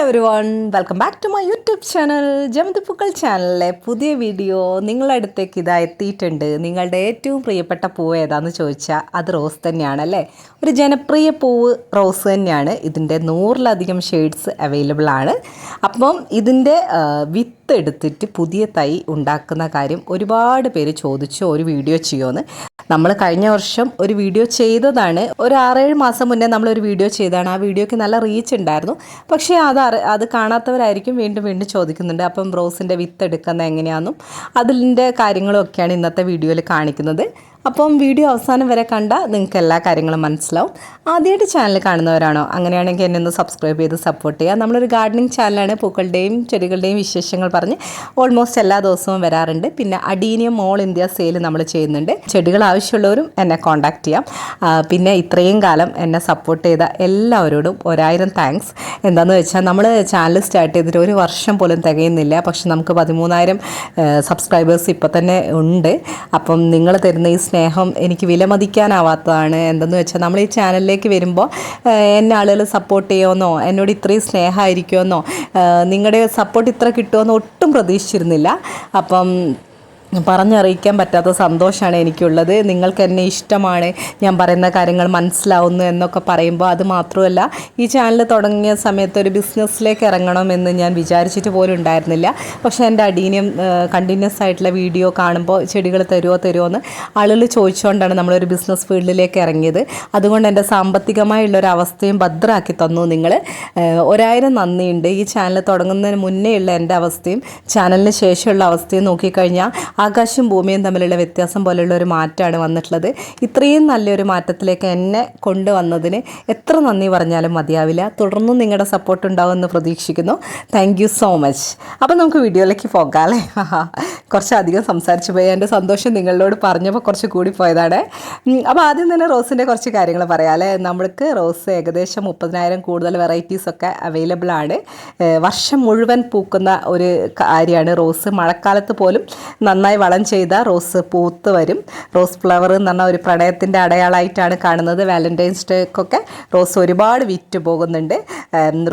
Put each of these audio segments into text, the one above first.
Everyone welcome back to my YouTube channel ജമതിപ്പൂക്കൾ ചാനലിലെ പുതിയ video നിങ്ങളുടെ അടുത്തേക്ക് ഇതാ എത്തിയിട്ടുണ്ട്. നിങ്ങളുടെ ഏറ്റവും പ്രിയപ്പെട്ട പൂവ് ഏതാന്ന് ചോദിച്ചാൽ അത് റോസ് തന്നെയാണ് അല്ലേ? ഒരു ജനപ്രിയ പൂവ് റോസ് തന്നെയാണ്. ഇതിന്റെ നൂറിലധികം ഷെയ്ഡ്സ് അവൈലബിൾ ആണ്. അപ്പം ഇതിന്റെ വിത്ത് എടുത്തിട്ട് പുതിയ തൈ ഉണ്ടാക്കുന്ന കാര്യം ഒരുപാട് പേര് ചോദിച്ചു ഒരു വീഡിയോ ചെയ്യുമെന്ന് നമ്മൾ കഴിഞ്ഞ വർഷം ഒരു വീഡിയോ ചെയ്തതാണ്. ഒരു ആറേഴ് മാസം മുന്നേ നമ്മൾ ഒരു വീഡിയോ ചെയ്തതാണ്. ആ വീഡിയോക്ക് നല്ല റീച്ച് ഉണ്ടായിരുന്നു. പക്ഷേ അത് അത് കാണാത്തവരായിരിക്കും വീണ്ടും വീണ്ടും ചോദിക്കുന്നുണ്ട്. അപ്പം റോസിന്റെ വിത്ത് എടുക്കുന്ന എങ്ങനെയാണെന്നും അതിന്റെ കാര്യങ്ങളൊക്കെയാണ് ഇന്നത്തെ വീഡിയോയിൽ കാണിക്കുന്നത്. അപ്പം വീഡിയോ അവസാനം വരെ കണ്ട നിങ്ങൾക്ക് എല്ലാ കാര്യങ്ങളും മനസ്സിലാവും. ആദ്യമായിട്ട് ചാനൽ കാണുന്നവരാണോ? അങ്ങനെയാണെങ്കിൽ എന്നെ ഒന്ന് സബ്സ്ക്രൈബ് ചെയ്ത് സപ്പോർട്ട് ചെയ്യുക. നമ്മളൊരു ഗാർഡനിങ് ചാനലാണ് പൂക്കളുടെയും ചെടികളുടെയും വിശേഷങ്ങൾ പറഞ്ഞ് ഓൾമോസ്റ്റ് എല്ലാ ദിവസവും വരാറുണ്ട്. പിന്നെ അഡീനിയം ഓൾ ഇന്ത്യ സെയിൽ നമ്മൾ ചെയ്യുന്നുണ്ട്. ചെടികൾ ആവശ്യമുള്ളവരും എന്നെ കോൺടാക്ട് ചെയ്യാം. പിന്നെ ഇത്രയും കാലം എന്നെ സപ്പോർട്ട് ചെയ്ത എല്ലാവരോടും ഒരായിരം താങ്ക്സ് എന്താണെന്ന് വെച്ചാൽ നമ്മൾ ചാനൽ സ്റ്റാർട്ട് ചെയ്തിട്ട് ഒരു വർഷം പോലും തികയുന്നില്ല. പക്ഷെ നമുക്ക് പതിമൂന്നായിരം സബ്സ്ക്രൈബേഴ്സ് ഇപ്പോൾ തന്നെ ഉണ്ട്. അപ്പം നിങ്ങൾ തരുന്ന ഈ സ്നേഹം എനിക്ക് വിലമതിക്കാനാവാത്തതാണ്. എന്തെന്ന് വെച്ചാൽ നമ്മൾ ഈ ചാനലിലേക്ക് വരുമ്പോൾ എന്നെ ആളുകൾ സപ്പോർട്ട് ചെയ്യുമെന്നോ എന്നോട് ഇത്രയും സ്നേഹമായിരിക്കുമെന്നോ നിങ്ങളുടെ സപ്പോർട്ട് ഇത്ര കിട്ടുമെന്നോ ഒട്ടും പ്രതീക്ഷിച്ചിരുന്നില്ല. അപ്പം പറഞ്ഞറിയിക്കാൻ പറ്റാത്ത സന്തോഷമാണ് എനിക്കുള്ളത്. നിങ്ങൾക്ക് എന്നെ ഇഷ്ടമാണ്. ഞാൻ പറയുന്ന കാര്യങ്ങൾ മനസ്സിലാവുന്നു എന്നൊക്കെ പറയുമ്പോൾ അത് മാത്രമല്ല ഈ ചാനൽ തുടങ്ങിയ സമയത്ത് ഒരു ബിസിനസ്സിലേക്ക് ഇറങ്ങണമെന്ന് ഞാൻ വിചാരിച്ചിട്ട് പോലും ഉണ്ടായിരുന്നില്ല. പക്ഷേ എന്റെ അടീനിയം കണ്ടിന്യൂസ് ആയിട്ടുള്ള വീഡിയോ കാണുമ്പോൾ ചെടികൾ തരുമോ തരുമോ എന്ന് ആളുകൾ ചോദിച്ചുകൊണ്ടാണ് നമ്മളൊരു ബിസിനസ് ഫീൽഡിലേക്ക് ഇറങ്ങിയത്. അതുകൊണ്ട് എന്റെ സാമ്പത്തികമായുള്ള ഒരു അവസ്ഥയും ഭദ്രമാക്കി തന്നു നിങ്ങൾ. ഒരായിരം നന്ദിയുണ്ട്. ഈ ചാനൽ തുടങ്ങുന്നതിന് മുന്നേ ഉള്ള എന്റെ അവസ്ഥയും ചാനലിന് ശേഷമുള്ള അവസ്ഥയും നോക്കിക്കഴിഞ്ഞാൽ ആകാശവും ഭൂമിയും തമ്മിലുള്ള വ്യത്യാസം പോലെയുള്ള ഒരു മാറ്റമാണ് വന്നിട്ടുള്ളത്. ഇത്രയും നല്ലൊരു മാറ്റത്തിലേക്ക് എന്നെ കൊണ്ടുവന്നതിന് എത്ര നന്ദി പറഞ്ഞാലും മതിയാവില്ല. തുടർന്നും നിങ്ങളുടെ സപ്പോർട്ട് ഉണ്ടാവുമെന്ന് പ്രതീക്ഷിക്കുന്നു. താങ്ക് സോ മച്ച് അപ്പോൾ നമുക്ക് വീഡിയോയിലേക്ക് പോകാം അല്ലേ കുറച്ചധികം സംസാരിച്ചു പോയി. എന്റെ സന്തോഷം നിങ്ങളോട് പറഞ്ഞപ്പോൾ കുറച്ച് കൂടി പോയതാണ്. അപ്പോൾ ആദ്യം തന്നെ റോസിന്റെ കുറച്ച് കാര്യങ്ങൾ പറയാം അല്ലേ? നമ്മൾക്ക് റോസ് ഏകദേശം മുപ്പതിനായിരം കൂടുതൽ വെറൈറ്റീസ് ഒക്കെ അവൈലബിൾ ആണ്. വർഷം മുഴുവൻ പൂക്കുന്ന ഒരു കാര്യമാണ് റോസ്. മഴക്കാലത്ത് പോലും നന്നായി വളം ചെയ്ത റോസ് പൂത്ത് വരും. റോസ് ഫ്ലവർ എന്ന് പറഞ്ഞാൽ ഒരു പ്രണയത്തിന്റെ അടയാളമായിട്ടാണ് കാണുന്നത്. വാലന്റൈൻസ് ഡേക്കൊക്കെ റോസ് ഒരുപാട് വിറ്റ് പോകുന്നുണ്ട്.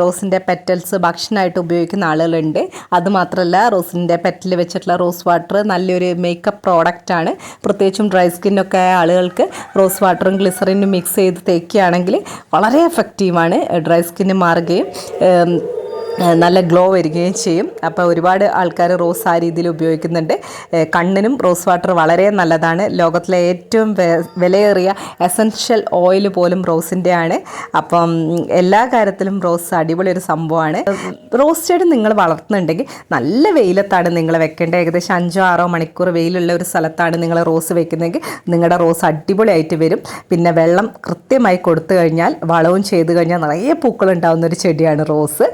റോസിന്റെ പെറ്റൽസ് ഭക്ഷണമായിട്ട് ഉപയോഗിക്കുന്ന ആളുകളുണ്ട്. അതുമാത്രമല്ല റോസിന്റെ പെറ്റൽ വെച്ചിട്ടുള്ള റോസ് വാട്ടർ നല്ലൊരു മേക്കപ്പ് പ്രോഡക്റ്റാണ് പ്രത്യേകിച്ചും ഡ്രൈ സ്കിന്നൊക്കെ ആളുകൾക്ക് റോസ് വാട്ടറും ഗ്ലിസറിനും മിക്സ് ചെയ്ത് തേക്കുകയാണെങ്കിൽ വളരെ എഫക്റ്റീവാണ് ഡ്രൈ സ്കിന്ന് മാറുകയും നല്ല ഗ്ലോ വരികയും ചെയ്യും. അപ്പോൾ ഒരുപാട് ആൾക്കാർ റോസ് ആ രീതിയിൽ ഉപയോഗിക്കുന്നുണ്ട്. കണ്ണിനും റോസ് വാട്ടർ വളരെ നല്ലതാണ്. ലോകത്തിലെ ഏറ്റവും വിലയേറിയ എസൻഷ്യൽ ഓയിൽ പോലും റോസിന്റെ ആണ് അപ്പം എല്ലാ കാര്യത്തിലും റോസ് അടിപൊളി ഒരു സംഭവമാണ്. റോസ് ചെടി നിങ്ങൾ വളർത്തുന്നുണ്ടെങ്കിൽ നല്ല വെയിലത്താണ് നിങ്ങൾ വെക്കേണ്ടത്. ഏകദേശം അഞ്ചോ ആറോ മണിക്കൂർ വെയിലുള്ള ഒരു സ്ഥലത്താണ് നിങ്ങൾ റോസ് വെക്കുന്നതെങ്കിൽ നിങ്ങളുടെ റോസ് അടിപൊളിയായിട്ട് വരും. പിന്നെ വെള്ളം കൃത്യമായി കൊടുത്തു കഴിഞ്ഞാൽ വളവും ചെയ്തു കഴിഞ്ഞാൽ നിറയെ പൂക്കൾ ഉണ്ടാകുന്ന ഒരു ചെടിയാണ് റോസ്.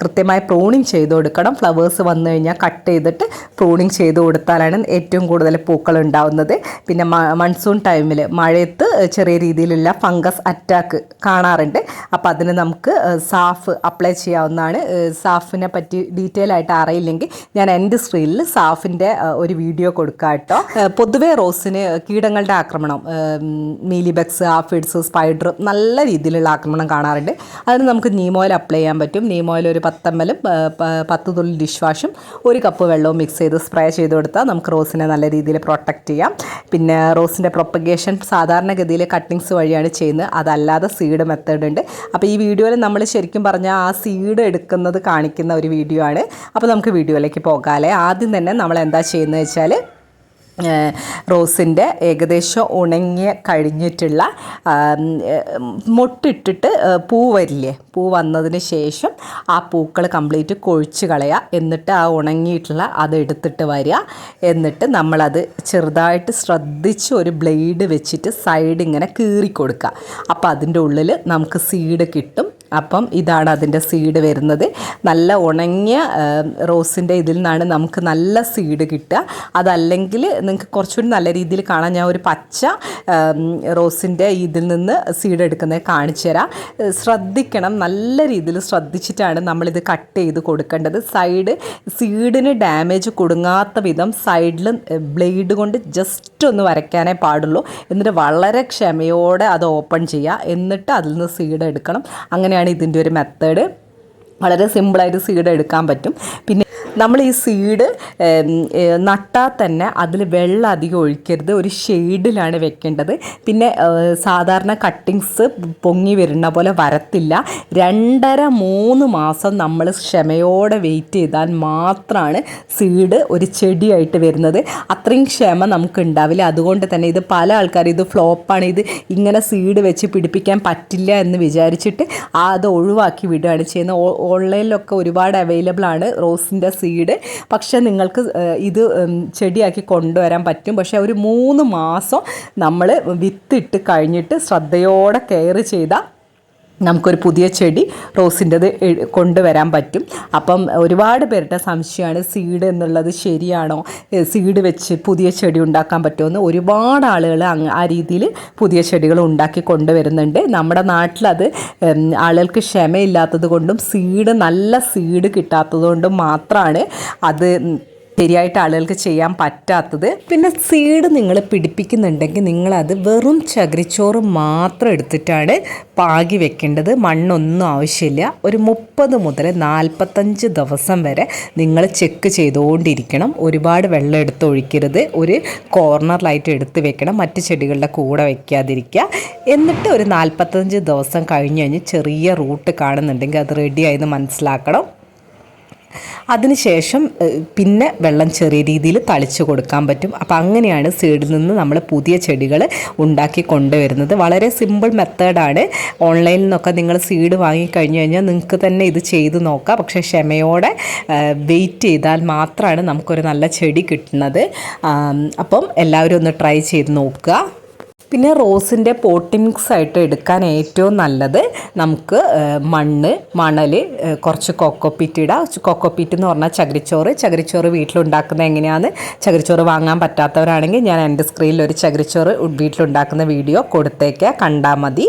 കൃത്യമായി പ്രൂണിങ് ചെയ്ത് കൊടുക്കണം. ഫ്ലവേഴ്സ് വന്നു കഴിഞ്ഞാൽ കട്ട് ചെയ്തിട്ട് പ്രൂണിങ് ചെയ്ത് കൊടുത്താലാണ് ഏറ്റവും കൂടുതൽ പൂക്കൾ ഉണ്ടാവുന്നത്. പിന്നെ മൺസൂൺ ടൈമിൽ മഴയത്ത് ചെറിയ രീതിയിലുള്ള ഫംഗസ് അറ്റാക്ക് കാണാറുണ്ട്. അപ്പോൾ അതിന് നമുക്ക് സാഫ് അപ്ലൈ ചെയ്യാവുന്നതാണ്. സാഫിനെ പറ്റി ഡീറ്റെയിൽ ആയിട്ട് അറിയില്ലെങ്കിൽ ഞാൻ എന്റെ സ്ക്രീനിൽ സാഫിന്റെ ഒരു വീഡിയോ കൊടുക്കാം കേട്ടോ പൊതുവേ റോസിന് കീടങ്ങളുടെ ആക്രമണം മീലിബക്സ് ആഫിഡ്സ് സ്പൈഡർ നല്ല രീതിയിലുള്ള ആക്രമണം കാണാറുണ്ട്. അതിന് നമുക്ക് നീമോയിൽ അപ്ലൈ ചെയ്യാൻ പറ്റും. നീമോയിൽ ഒരു പത്തമ്മലും പത്ത് തുള്ളി ഡിഷ് വാഷും ഒരു കപ്പ് വെള്ളവും മിക്സ് ചെയ്ത് സ്പ്രേ ചെയ്ത് കൊടുത്താൽ നമുക്ക് റോസിനെ നല്ല രീതിയിൽ പ്രൊട്ടക്റ്റ് ചെയ്യാം. പിന്നെ റോസിന്റെ പ്രൊപ്പഗേഷൻ സാധാരണഗതിയിൽ കട്ടിങ്സ് വഴിയാണ് ചെയ്യുന്നത്. അതല്ലാതെ സീഡ് മെത്തേഡ് ഉണ്ട്. അപ്പോൾ ഈ വീഡിയോയിൽ നമ്മൾ ശരിക്കും പറഞ്ഞാൽ ആ സീഡ് എടുക്കുന്നത് കാണിക്കുന്ന ഒരു വീഡിയോ ആണ്. അപ്പോൾ നമുക്ക് വീഡിയോയിലേക്ക് പോകാമല്ലേ ആദ്യം തന്നെ നമ്മൾ എന്താ ചെയ്യുന്നത് വെച്ചാൽ റോസിന്റെ ഏകദേശം ഉണങ്ങി കഴിഞ്ഞിട്ടുള്ള മൊട്ടിട്ടിട്ട് പൂ വരില്ലേ? പൂ വന്നതിന് ശേഷം ആ പൂക്കൾ കംപ്ലീറ്റ് കൊഴിച്ച് കളയുക എന്നിട്ട് ആ ഉണങ്ങിയിട്ടുള്ള അത് എടുത്തിട്ട് വരിക എന്നിട്ട് നമ്മളത് ചെറുതായിട്ട് ശ്രദ്ധിച്ച് ഒരു ബ്ലേഡ് വെച്ചിട്ട് സൈഡ് ഇങ്ങനെ കീറി കൊടുക്കുക അപ്പോൾ അതിന്റെ ഉള്ളിൽ നമുക്ക് സീഡ് കിട്ടും. അപ്പം ഇതാണ് അതിന്റെ സീഡ് വരുന്നത്. നല്ല ഉണങ്ങിയ റോസിന്റെ ഇതിൽ നിന്നാണ് നമുക്ക് നല്ല സീഡ് കിട്ടുക. അതല്ലെങ്കിൽ നിങ്ങൾക്ക് കുറച്ചുകൂടി നല്ല രീതിയിൽ കാണാൻ ഞാൻ ഒരു പച്ച റോസിന്റെ ഇതിൽ നിന്ന് സീഡ് എടുക്കുന്നത് കാണിച്ചു തരാം. ശ്രദ്ധിക്കണം നല്ല രീതിയിൽ ശ്രദ്ധിച്ചിട്ടാണ് നമ്മളിത് കട്ട് ചെയ്ത് കൊടുക്കേണ്ടത്. സൈഡ് സീഡിന് ഡാമേജ് കൊടുങ്ങാത്ത വിധം സൈഡിൽ ബ്ലേഡ് കൊണ്ട് ജസ്റ്റ് ഒന്ന് വരയ്ക്കാനേ പാടുള്ളൂ. എന്നിട്ട് വളരെ ക്ഷമയോടെ അത് ഓപ്പൺ ചെയ്യുക. എന്നിട്ട് അതിൽ നിന്ന് സീഡ് എടുക്കണം. അങ്ങനെയാണ് ഇതിന്റെ ഒരു മെത്തേഡ് വളരെ സിമ്പിളായിട്ട് സീഡ് എടുക്കാൻ പറ്റും. പിന്നെ നമ്മൾ ഈ സീഡ് നട്ടാൽ തന്നെ അതിൽ വെള്ളം അധികം ഒഴിക്കരുത്. ഒരു ഷെയ്ഡിലാണ് വെക്കേണ്ടത്. പിന്നെ സാധാരണ കട്ടിങ്സ് പൊങ്ങി വരുന്ന പോലെ വരത്തില്ല. രണ്ടര മൂന്ന് മാസം നമ്മൾ ക്ഷമയോടെ വെയിറ്റ് ചെയ്താൽ മാത്രമാണ് സീഡ് ഒരു ചെടിയായിട്ട് വരുന്നത്. അത്രയും ക്ഷമ നമുക്ക് ഉണ്ടാവില്ല. അതുകൊണ്ട് തന്നെ ഇത് പല ആൾക്കാർ ഇത് ഫ്ലോപ്പാണ് ഇത് ഇങ്ങനെ സീഡ് വെച്ച് പിടിപ്പിക്കാൻ പറ്റില്ല എന്ന് വിചാരിച്ചിട്ട് അത് ഒഴിവാക്കി വിടുകയാണ് ചെയ്യുന്നത്. ഓൺലൈനിലൊക്കെ ഒരുപാട് അവൈലബിൾ ആണ് റോസിന്റെ സീഡ് പക്ഷേ നിങ്ങൾക്ക് ഇത് ചെടിയാക്കി കൊണ്ടുവരാൻ പറ്റും. പക്ഷേ ഒരു മൂന്ന് മാസം നമ്മൾ വിത്തിട്ട് കഴിഞ്ഞിട്ട് ശ്രദ്ധയോടെ കെയർ ചെയ്താൽ നമുക്കൊരു പുതിയ ചെടി റോസിന്റെത് കൊണ്ടുവരാൻ പറ്റും. അപ്പം ഒരുപാട് പേരുടെ സംശയമാണ് സീഡ് എന്നുള്ളത് ശരിയാണോ? സീഡ് വെച്ച് പുതിയ ചെടി ഉണ്ടാക്കാൻ പറ്റുമെന്ന് ഒരുപാട് ആളുകൾ ആ രീതിയിൽ പുതിയ ചെടികൾ ഉണ്ടാക്കി കൊണ്ടുവരുന്നുണ്ട്. നമ്മുടെ നാട്ടിലത് ആളുകൾക്ക് ക്ഷമയില്ലാത്തത് കൊണ്ടും സീഡ് നല്ല സീഡ് കിട്ടാത്തത് കൊണ്ടും മാത്രമാണ് അത് ശരിയായിട്ട് ആളുകൾക്ക് ചെയ്യാൻ പറ്റാത്തത്. പിന്നെ സീഡ് നിങ്ങൾ പിടിപ്പിക്കുന്നുണ്ടെങ്കിൽ നിങ്ങളത് വെറും ചകിരിച്ചോറ് മാത്രം എടുത്തിട്ടാണ് പാകി വെക്കേണ്ടത്. മണ്ണൊന്നും ആവശ്യമില്ല. ഒരു മുപ്പത് മുതൽ നാൽപ്പത്തഞ്ച് ദിവസം വരെ നിങ്ങൾ ചെക്ക് ചെയ്തുകൊണ്ടിരിക്കണം ഒരുപാട് വെള്ളം എടുത്ത് ഒഴിക്കരുത്. ഒരു കോർണറിലായിട്ട് എടുത്ത് വെക്കണം. മറ്റ് ചെടികളുടെ കൂടെ വയ്ക്കാതിരിക്കുക എന്നിട്ട് ഒരു നാൽപ്പത്തഞ്ച് ദിവസം കഴിഞ്ഞ് കഴിഞ്ഞ് ചെറിയ റൂട്ട് കാണുന്നുണ്ടെങ്കിൽ അത് റെഡിയായെന്ന് മനസ്സിലാക്കണം. അതിനുശേഷം പിന്നെ വെള്ളം ചെറിയ രീതിയിൽ തളിച്ചു കൊടുക്കാൻ പറ്റും. അപ്പോൾ അങ്ങനെയാണ് സീഡിൽ നിന്ന് നമ്മൾ പുതിയ ചെടികൾ ഉണ്ടാക്കി കൊണ്ടുവരുന്നത്. വളരെ സിമ്പിൾ മെത്തേഡാണ്. ഓൺലൈനിൽ നിന്നൊക്കെ നിങ്ങൾ സീഡ് വാങ്ങിക്കഴിഞ്ഞ് കഴിഞ്ഞാൽ നിങ്ങൾക്ക് തന്നെ ഇത് ചെയ്ത് നോക്കാം. പക്ഷേ ക്ഷമയോടെ വെയിറ്റ് ചെയ്താൽ മാത്രമാണ് നമുക്കൊരു നല്ല ചെടി കിട്ടുന്നത്. അപ്പം എല്ലാവരും ഒന്ന് ട്രൈ ചെയ്ത് നോക്കുക. പിന്നെ റോസിന്റെ പോട്ടിങ്സ് ആയിട്ട് എടുക്കാൻ ഏറ്റവും നല്ലത് നമുക്ക് മണ്ണ് മണൽ കുറച്ച് കൊക്കോപ്പീറ്റ് ഇടാം. കൊക്കോപ്പീറ്റ് എന്ന് പറഞ്ഞാൽ ചകിരിച്ചോറ്. ചകിരിച്ചോറ് വീട്ടിലുണ്ടാക്കുന്നത് എങ്ങനെയാണ്? ചകിരിച്ചോറ് വാങ്ങാൻ പറ്റാത്തവരാണെങ്കിൽ ഞാൻ എന്റെ സ്ക്രീനിൽ ഒരു ചകിരിച്ചോറ് വീട്ടിലുണ്ടാക്കുന്ന വീഡിയോ കൊടുത്തേക്കാം. കണ്ടാൽ മതി.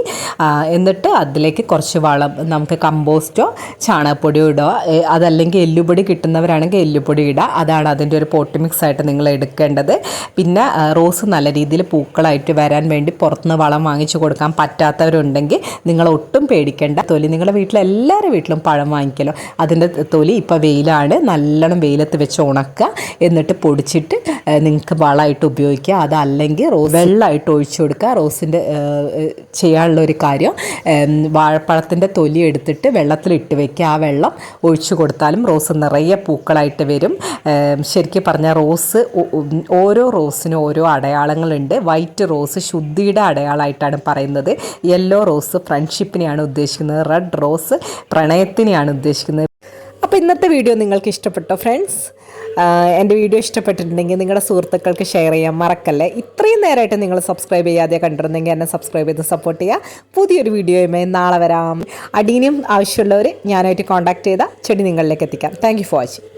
എന്നിട്ട് അതിലേക്ക് കുറച്ച് വളം നമുക്ക് കമ്പോസ്റ്റോ ചാണകപ്പൊടിയോ ഇടുക അതല്ലെങ്കിൽ എല്ലുപൊടി കിട്ടുന്നവരാണെങ്കിൽ എല്ലുപൊടി ഇടുക അതാണ് അതിന്റെ ഒരു പോട്ടി മിക്സ് ആയിട്ട് നിങ്ങൾ എടുക്കേണ്ടത്. പിന്നെ റോസ് നല്ല രീതിയിൽ പൂക്കളായിട്ട് വരാൻ വേണ്ടി പുറത്തുനിന്ന് വളം വാങ്ങിച്ചു കൊടുക്കാൻ പറ്റാത്തവരുണ്ടെങ്കിൽ നിങ്ങൾ ഒട്ടും പേടിക്കേണ്ട. തൊലി നിങ്ങളുടെ വീട്ടിൽ എല്ലാവരുടെ വീട്ടിലും പഴം വാങ്ങിക്കലോ അതിന്റെ തൊലി ഇപ്പോൾ വെയിലാണ്. നല്ലോണം വെയിലത്ത് വെച്ച് ഉണക്കുക. എന്നിട്ട് പൊടിച്ചിട്ട് നിങ്ങൾക്ക് വളമായിട്ട് ഉപയോഗിക്കുക അതല്ലെങ്കിൽ റോസ് വെള്ളമായിട്ട് ഒഴിച്ചു കൊടുക്കുക. റോസിന്റെ ചെയ്യാനുള്ള ഒരു കാര്യം വാഴപ്പഴത്തിന്റെ തൊലി എടുത്തിട്ട് വെള്ളത്തിലിട്ട് വെക്കുക. ആ വെള്ളം ഒഴിച്ചു കൊടുത്താലും റോസ് നിറയെ പൂക്കളായിട്ട് വരും. ശരിക്കും പറഞ്ഞാൽ റോസ് ഓരോ റോസിനും ഓരോ അടയാളങ്ങളുണ്ട്. വൈറ്റ് റോസ് ശുദ്ധിയുടെ അടയാളമായിട്ടാണ് പറയുന്നത്. യെല്ലോ റോസ് ഫ്രണ്ട്ഷിപ്പിനെയാണ് ഉദ്ദേശിക്കുന്നത്. റെഡ് റോസ് പ്രണയത്തിനെയാണ് ഉദ്ദേശിക്കുന്നത്. അപ്പോൾ ഇന്നത്തെ വീഡിയോ നിങ്ങൾക്ക് ഇഷ്ടപ്പെട്ടോ ഫ്രണ്ട്സ് എന്റെ വീഡിയോ ഇഷ്ടപ്പെട്ടിട്ടുണ്ടെങ്കിൽ നിങ്ങളുടെ സുഹൃത്തുക്കൾക്ക് ഷെയർ ചെയ്യാൻ മറക്കല്ലേ? ഇത്രയും നേരമായിട്ട് നിങ്ങൾ സബ്സ്ക്രൈബ് ചെയ്യാതെ കണ്ടിരുന്നെങ്കിൽ എന്നെ സബ്സ്ക്രൈബ് ചെയ്ത് സപ്പോർട്ട് ചെയ്യുക. പുതിയൊരു വീഡിയോയുമായി നാളെ വരാം. അടീനിയും ആവശ്യമുള്ളവർ ഞാനായിട്ട് കോൺടാക്ട് ചെയ്താൽ ചെടി നിങ്ങളിലേക്ക് എത്തിക്കാം. Thank for watching